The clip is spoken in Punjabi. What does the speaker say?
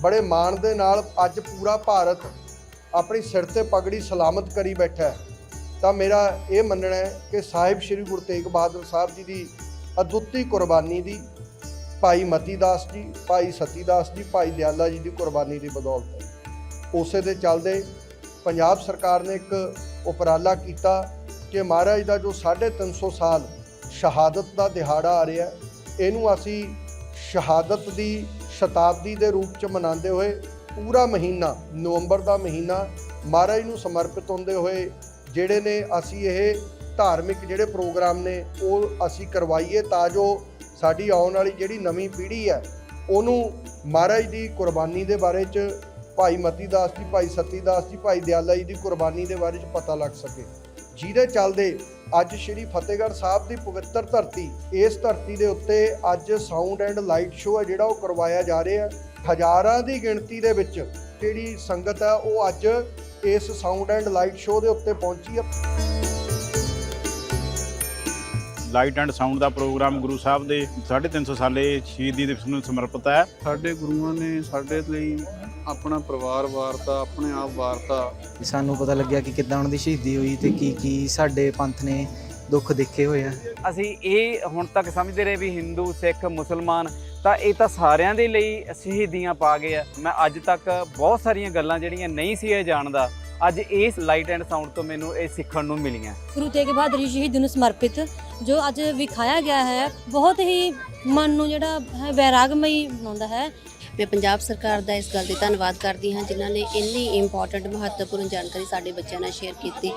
ਬੜੇ ਮਾਣ ਦੇ ਨਾਲ ਅੱਜ ਪੂਰਾ ਭਾਰਤ ਆਪਣੀ ਸਿਰ ਤੇ ਪਗੜੀ ਸਲਾਮਤ ਕਰੀ ਬੈਠਾ ਹੈ। ਤਾਂ ਮੇਰਾ ਇਹ ਮੰਨਣਾ ਹੈ ਕਿ ਸਾਹਿਬ ਸ੍ਰੀ ਗੁਰੂ ਤੇਗ ਬਹਾਦਰ ਸਾਹਿਬ ਜੀ ਦੀ ਅਦੁੱਤੀ ਕੁਰਬਾਨੀ ਦੀ ਭਾਈ ਮਤੀ ਦਾਸ ਜੀ, ਭਾਈ ਸਤੀ ਦਾਸ ਜੀ, ਭਾਈ ਦਿਆਲਾ ਜੀ ਦੀ ਕੁਰਬਾਨੀ ਦੀ ਬਦੌਲਤ ਹੈ। ਉਸੇ ਦੇ ਚੱਲਦੇ ਪੰਜਾਬ ਸਰਕਾਰ ਨੇ ਇੱਕ ਉਪਰਾਲਾ ਕੀਤਾ ਕਿ ਮਹਾਰਾਜ ਦਾ ਜੋ 350 ਸਾਲ ਸ਼ਹਾਦਤ ਦਾ ਦਿਹਾੜਾ ਆ ਰਿਹਾ ਇਹਨੂੰ ਅਸੀਂ ਸ਼ਹਾਦਤ ਦੀ ਸ਼ਤਾਬਦੀ ਦੇ ਰੂਪ ਚ ਮਨਾਉਂਦੇ ਹੋਏ ਪੂਰਾ ਮਹੀਨਾ, ਨਵੰਬਰ ਦਾ ਮਹੀਨਾ ਮਹਾਰਾਜ ਨੂੰ ਸਮਰਪਿਤ ਹੁੰਦੇ ਹੋਏ ਜਿਹੜੇ ਨੇ ਅਸੀਂ ਇਹ ਧਾਰਮਿਕ ਜਿਹੜੇ ਪ੍ਰੋਗਰਾਮ ਨੇ ਉਹ ਅਸੀਂ ਕਰਵਾਈਏ ਤਾਂ ਜੋ ਸਾਡੀ ਆਉਣ ਵਾਲੀ ਜਿਹੜੀ ਨਵੀਂ ਪੀੜ੍ਹੀ ਹੈ, ਉਹਨੂੰ ਮਹਾਰਾਜ ਦੀ ਕੁਰਬਾਨੀ ਦੇ ਬਾਰੇ ਚ ਭਾਈ ਮਤੀ ਦਾਸ ਜੀ, ਭਾਈ ਸਤੀ ਦਾਸ ਜੀ, ਭਾਈ ਦਿਆਲਾ ਜੀ ਦੀ ਕੁਰਬਾਨੀ ਦੇ ਬਾਰੇ ਚ ਪਤਾ ਲੱਗ ਸਕੇ। ਜਿਹਦੇ ਚੱਲਦੇ ਅੱਜ ਸ਼੍ਰੀ ਫਤਿਹਗੜ੍ਹ ਸਾਹਿਬ ਦੀ ਪਵਿੱਤਰ ਧਰਤੀ, ਇਸ ਧਰਤੀ ਦੇ ਉੱਤੇ ਅੱਜ ਸਾਊਂਡ ਐਂਡ ਲਾਈਟ ਸ਼ੋਅ ਹੈ ਜਿਹੜਾ ਉਹ ਕਰਵਾਇਆ ਜਾ ਰਿਹਾ ਹੈ। ਹਜ਼ਾਰਾਂ ਦੀ ਗਿਣਤੀ ਦੇ ਵਿੱਚ ਜਿਹੜੀ ਸੰਗਤ ਹੈ ਉਹ ਅੱਜ ਇਸ ਸਾਊਂਡ ਐਂਡ ਲਾਈਟ ਸ਼ੋਅ ਦੇ ਉੱਤੇ ਪਹੁੰਚੀ ਹੈ। ਲਾਈਟ ਐਂਡ ਸਾਊਂਡ ਦਾ ਪ੍ਰੋਗਰਾਮ ਗੁਰੂ ਸਾਹਿਬ ਦੇ 350 ਸਾਲੇ ਸ਼ਹੀਦੀ ਦਿਵਸ ਨੂੰ ਸਮਰਪਿਤ ਹੈ। ਸਾਡੇ ਗੁਰੂਆਂ ਨੇ ਸਾਡੇ ਲਈ ਆਪਣਾ ਪਰਿਵਾਰ ਵਾਰਤਾ ਆਪਣੇ ਆਪ ਵਾਰਤਾ। ਸਾਨੂੰ ਪਤਾ ਲੱਗਿਆ ਕਿ ਕਿੱਦਾਂ ਉਹਨਾਂ ਦੀ ਸ਼ਹੀਦੀ ਹੋਈ ਤੇ ਕੀ ਕੀ ਸਾਡੇ ਪੰਥ ਨੇ ਦੁੱਖ ਦੇਖੇ ਹੋਏ ਆ। ਅਸੀਂ ਇਹ ਹੁਣ ਤੱਕ ਸਮਝਦੇ ਰਹੇ ਵੀ ਹਿੰਦੂ ਸਿੱਖ ਮੁਸਲਮਾਨ ਤਾਂ ਇਹ ਤਾਂ ਸਾਰਿਆਂ ਦੇ ਲਈ ਸ਼ਹੀਦੀਆਂ ਪਾ ਗਏ ਆ। ਮੈਂ ਅੱਜ ਤੱਕ ਬਹੁਤ ਸਾਰੀਆਂ ਗੱਲਾਂ ਜਿਹੜੀਆਂ ਨਹੀਂ ਸੀ ਇਹ ਜਾਣਦਾ ਅੱਜ ਇਸ ਲਾਈਟ ਐਂਡ ਸਾਊਂਡ ਤੋਂ ਮੈਨੂੰ ਇਹ ਸਿੱਖਣ ਨੂੰ ਮਿਲੀਆਂ। ਗੁਰੂ ਤੇਗ ਬਹਾਦਰ ਜੀ ਸ਼ਹੀਦ ਨੂੰ ਸਮਰਪਿਤ ਜੋ ਅੱਜ ਵਿਖਾਇਆ ਗਿਆ ਹੈ ਬਹੁਤ ਹੀ ਮਨ ਨੂੰ ਜਿਹੜਾ ਹੈ ਵੈਰਾਗਮਈ ਬਣਾਉਂਦਾ ਹੈ। ਮੈਂ ਪੰਜਾਬ ਸਰਕਾਰ ਦਾ ਇਸ ਗੱਲ ਤੇ ਧੰਨਵਾਦ ਕਰਦੀ ਹਾਂ ਜਿਨ੍ਹਾਂ ਨੇ ਇੰਨੀ ਇੰਪੋਰਟੈਂਟ ਮਹੱਤਵਪੂਰਨ ਜਾਣਕਾਰੀ ਸਾਡੇ ਬੱਚਿਆਂ ਨਾਲ ਸ਼ੇਅਰ ਕੀਤੀ।